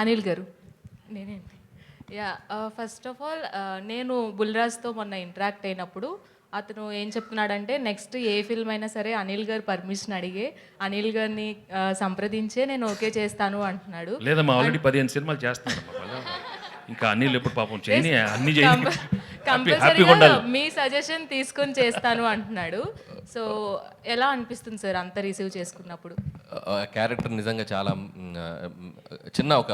అనిల్ గారు. నేనేంటి? Yeah first of all నేను బుల్రాజ్తో మొన్న ఇంటరాక్ట్ అయినప్పుడు అతను ఏం చెప్తున్నాడంటే నెక్స్ట్ ఏ ఫిల్మ్ అయినా సరే అనిల్ గారు పర్మిషన్ అడిగే అనిల్ గారిని సంప్రదించే నేను ఓకే చేస్తాను అంటున్నాడు. లేదమ్మా ఆల్రెడీ పదిహేను సినిమాలు వాళ్ళు. ఇంకా అన్ని ఇప్పుడు పాపం చేయని అన్ని కంపల్సరీగా మీ సజెషన్ తీసుకొని చేస్తాను అంటున్నాడు. సో ఎలా అనిపిస్తుంది సార్ అంత రిసీవ్ చేసుకున్నప్పుడు? క్యారెక్టర్ నిజంగా చాలా చిన్న ఒక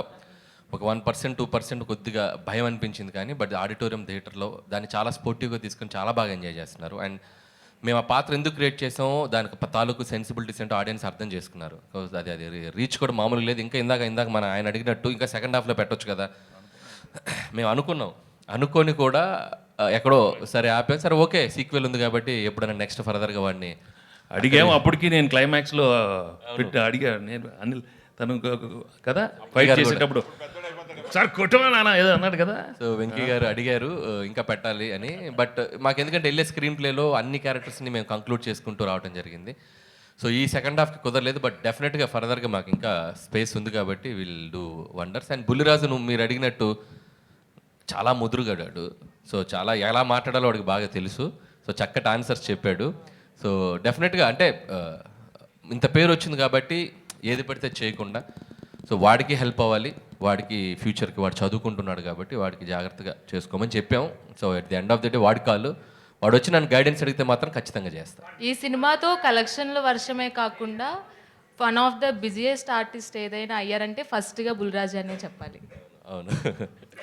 ఒక వన్ పర్సెంట్ టూ పర్సెంట్ కొద్దిగా భయం అనిపించింది కానీ బట్ ఆడిటోరియం థియేటర్లో దాన్ని చాలా స్పోర్టివ్గా తీసుకొని చాలా బాగా ఎంజాయ్ చేస్తున్నారు. అండ్ మేము ఆ పాత్ర ఎందుకు క్రియేట్ చేసామో దానికి తాలూకు సెన్సిబిలిటీస్ ఏంటో ఆడియన్స్ అర్థం చేసుకున్నారు. అది అది రీచ్ కూడా మామూలుగా లేదు. ఇంకా ఇందాక ఇందాక మన ఆయన అడిగినట్టు ఇంకా సెకండ్ హాఫ్లో పెట్టొచ్చు కదా. మేము అనుకున్నాం. అనుకొని కూడా ఎక్కడో సరే ఆపాం సరే ఓకే సీక్వెల్ ఉంది కాబట్టి ఎప్పుడైనా నెక్స్ట్ ఫర్దర్గా వాడిని అడిగాము అప్పటికి నేను క్లైమాక్స్లో పెట్టి. అడిగా నేను అనిల్ తను కదా? ఫైట్ చేసేటప్పుడు. సార్ కొట్టమా నాన్న? ఏదో అన్నాడు కదా. సో వెంకీ గారు అడిగారు "ఆ, ఇంకా పెట్టాలి అని. బట్ మాకు ఎందుకంటే వెళ్ళే స్క్రీన్ ప్లేలో అన్ని క్యారెక్టర్స్ని మేము కంక్లూడ్ చేసుకుంటూ రావడం జరిగింది. సో ఈ సెకండ్ హాఫ్కి కుదరలేదు. బట్ డెఫినెట్గా ఫర్దర్గా మాకు ఇంకా స్పేస్ ఉంది కాబట్టి will do wonders and Bulliraju నువ్వు మీరు అడిగినట్టు చాలా ముదురుగాడాడు. సో చాలా ఎలా మాట్లాడాలో వాడికి బాగా తెలుసు. సో చక్కటి ఆన్సర్స్ చెప్పాడు. సో డెఫినెట్గా అంటే ఇంత పేరు వచ్చింది కాబట్టి ఏది పడితే చేయకుండా సో వాడికి హెల్ప్ అవ్వాలి. వాడికి ఫ్యూచర్కి వాడు చదువుకుంటున్నాడు కాబట్టి వాడికి జాగ్రత్తగా చేసుకోమని చెప్పాం. So at the end of the day వాడి కాళ్ళు వాడు వచ్చి నన్ను గైడెన్స్ అడిగితే మాత్రం ఖచ్చితంగా చేస్తాను ఈ సినిమాతో కలెక్షన్ల వర్షమే కాకుండా one of the busiest artist ఏదైనా అయ్యారంటే ఫస్ట్గా బుల్రాజ్ అనే చెప్పాలి. అవును.